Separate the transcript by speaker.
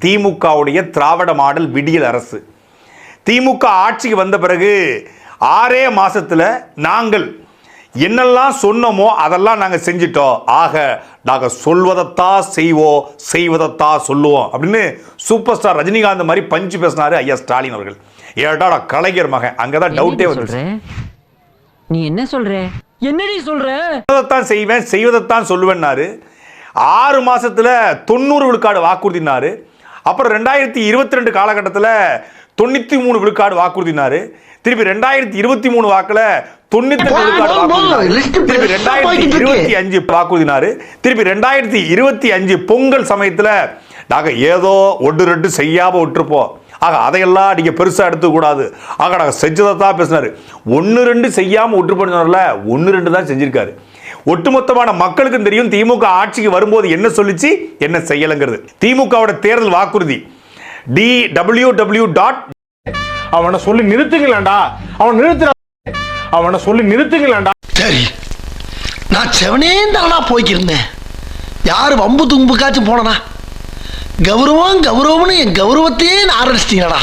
Speaker 1: திமுகவுடைய திராவிட மாடல் விடியல் அரசு. திமுக ஆட்சிக்கு வந்த பிறகு ஆறே மாசத்துல நாங்கள் என்னெல்லாம் சொன்னோமோ அதெல்லாம் நாங்கள் செஞ்சிட்டோம். ஆக நாங்கள் சொல்வதைத்தான் செய்வோம் செய்வதைத்தான் சொல்லுவோம் அப்படின்னு சூப்பர் ஸ்டார் ரஜினிகாந்த் மாதிரி பஞ்சு பேசினாரு ஐயா ஸ்டாலின் அவர்கள். ஏடாடா கலைஞர் மகன். அங்கதான் டவுட்டே
Speaker 2: என்னடி
Speaker 1: வந்து
Speaker 2: சொல்ற? நீ என்ன சொல்ற? என்னடி சொல்ற?
Speaker 1: செய்வேன் செய்வதைத்தான் சொல்லுவேன்னாரு. ஆறு மாசத்துல தொண்ணூறு விழுக்காடு வாக்குறுதினாரு. அப்புறம் ரெண்டாயிரத்தி இருபத்தி ரெண்டு காலகட்டத்தில் தொண்ணூற்றி மூணு விழுக்காடு வாக்குறுதினாரு. திருப்பி ரெண்டாயிரத்தி இருபத்தி மூணு வாக்குல தொண்ணூத்தி விழுக்காடு திருப்பி ரெண்டாயிரத்தி இருபத்தி அஞ்சு வாக்குறுதினாரு. திருப்பி ரெண்டாயிரத்தி இருபத்தி அஞ்சு பொங்கல் சமயத்துல நாங்க ஏதோ ஒன்று ரெண்டு செய்யாம விட்டுருப்போம். ஆக அதையெல்லாம் நீங்க பெருசா எடுத்துக்கூடாது ஆக நாங்க செஞ்சதை தான் பேசினாரு. ஒன்று ரெண்டு செய்யாம விட்டுருப்போம்ல ஒன்று ரெண்டு தான் செஞ்சிருக்காரு. ஒட்டுமொத்தமான மக்களுக்கும் தெரியும் திமுக ஆட்சிக்கு வரும்போது என்ன சொல்லிச்சு என்ன செய்யலைங்கிறது. திமுகவோட தேர்தல் வாக்குறுதி. டி டபிள்யூ டபிள்யூ டாட்
Speaker 3: அவனை சொல்லி நிறுத்துங்களேன்டா. அவன் நிறுத்துற. அவனை சொல்லி நிறுத்துங்களேன்டா.
Speaker 4: சரி நான் செவனே தானா போய்க்கிருந்தேன். யாரு வம்பு தும்புக்காச்சும் போனனா? கௌரவம் கௌரவம்னு என் கௌரவத்தையே ஆரம்பிச்சிட்டீங்களா